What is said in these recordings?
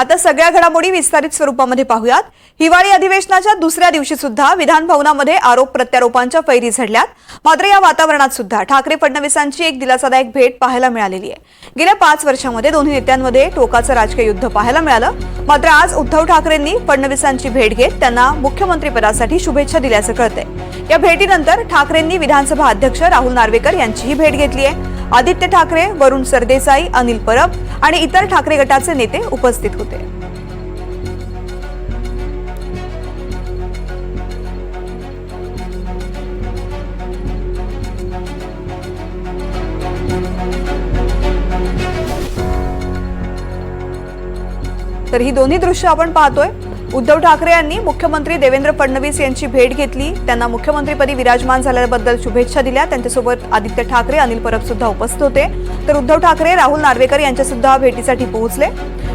आता सगळ्या घडामोडी विस्तारित स्वरूपामध्ये पाहूयात. हिवाळी अधिवेशनाच्या दुसऱ्या दिवशी सुद्धा विधान भवनामध्ये आरोप प्रत्यारोपांच्या फैरी झडल्यात. मात्र या वातावरणात सुद्धा ठाकरे फडणवीसांची एक दिलासादायक भेट पाहायला मिळालेली आहे. गेल्या पाच वर्षामध्ये दोन्ही नेत्यांमध्ये टोकाचं राजकीय युद्ध पाहायला मिळालं. मात्र आज उद्धव ठाकरेंनी फडणवीसांची भेट घेत त्यांना मुख्यमंत्रीपदासाठी शुभेच्छा दिल्याचं कळतंय. या भेटीनंतर ठाकरेंनी विधानसभा अध्यक्ष राहुल नार्वेकर यांचीही भेट घेतली आहे. आदित्य ठाकरे वरुण सरदेसाई अनिल परब आणि इतर ठाकरे गटाचे नेते उपस्थित होते. तर ही दोन्ही दृश्य आपण पाहतोय. उद्धव ठाकरे यांनी मुख्यमंत्री देवेंद्र फडणवीस यांची भेट घेतली. त्यांना मुख्यमंत्रीपदी विराजमान झाल्याबद्दल शुभेच्छा दिल्या. त्यांच्यासोबत आदित्य ठाकरे अनिल परब सुद्धा उपस्थित होते. तर उद्धव ठाकरे राहुल नार्वेकर यांच्या सुद्धा भेटीसाठी पोहोचले.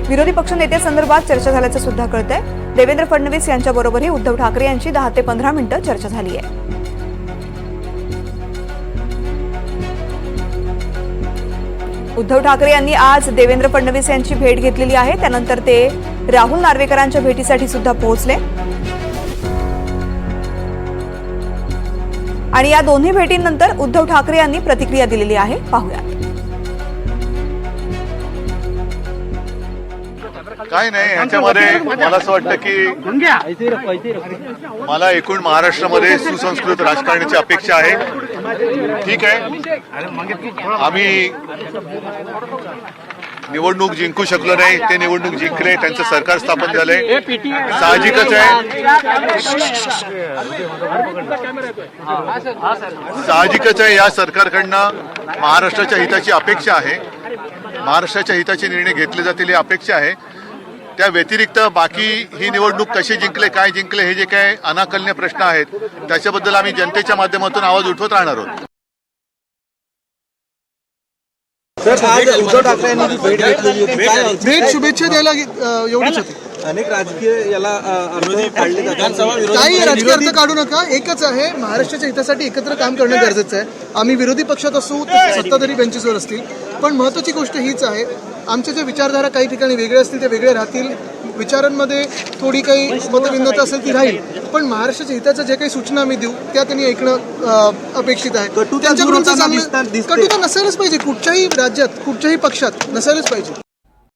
विरोधी पक्ष नेत्यासंदर्भात चर्चा झाल्याचं सुद्धा कळतंय. देवेंद्र फडणवीस यांच्याबरोबरही उद्धव ठाकरे यांची दहा ते पंधरा मिनिटं चर्चा झाली आहे उद्धव ठाकरे यांनी आज देवेंद्र फडणवीस यांची भेट घेतलेली आहे. त्यानंतर ते राहुल नार्वेकरांच्या भेटीसाठी सुद्धा पोहोचले. आणि या दोन्ही भेटींनंतर उद्धव ठाकरे यांनी प्रतिक्रिया दिलेली आहे. पाहूया. काय नाही ह्याच्यामध्ये मला असं वाटतं की मला एकूण महाराष्ट्रामध्ये सुसंस्कृत राजकारणाची अपेक्षा आहे. ठीक आहे. आम्ही निवडणूक जिंकू शकलो नाही. ते निवडणूक जिंकले. त्यांचं सरकार स्थापन झालंय. साहजिकच आहे. साहजिकच आहे. या सरकारकडनं महाराष्ट्राच्या हिताची अपेक्षा आहे. महाराष्ट्राच्या हिताचे निर्णय घेतले जातील ही अपेक्षा आहे. त्या व्यतिरिक्त बाकी ही निवडणूक कशी जिंकले काय जिंकले हे जे काय अनाकलनीय प्रश्न आहेत त्याच्याबद्दल आम्ही जनतेच्या माध्यमातून आवाज उठवत राहणार आहोत. आज उद्धव ठाकरे यांनी जी भेट शुभेच्छा द्यायला एवढीच होती. अनेक राजकीय याला काढले जातात. काही राजकीय अर्थ काढू नका. एकच आहे महाराष्ट्राच्या हितासाठी एकत्र काम करणं गरजेचं आहे. आम्ही विरोधी पक्षात असू तर सत्ताधारी बेंचेसवर असतील. पण महत्वाची गोष्ट हीच आहे आमच्या ज्या विचारधारा काही ठिकाणी वेगळे असतील ते वेगळे राहतील. विचारांमध्ये थोडी काही मतभिन्नता असेल ती राहील. पण महाराष्ट्राच्या हिताच्या जे काही सूचना आम्ही देऊ त्या त्यांनी ऐकणं अपेक्षित आहे. त्यांच्याकडून. कटुता नसायलाच पाहिजे. कुठच्याही राज्यात कुठच्याही पक्षात नसायलाच पाहिजे.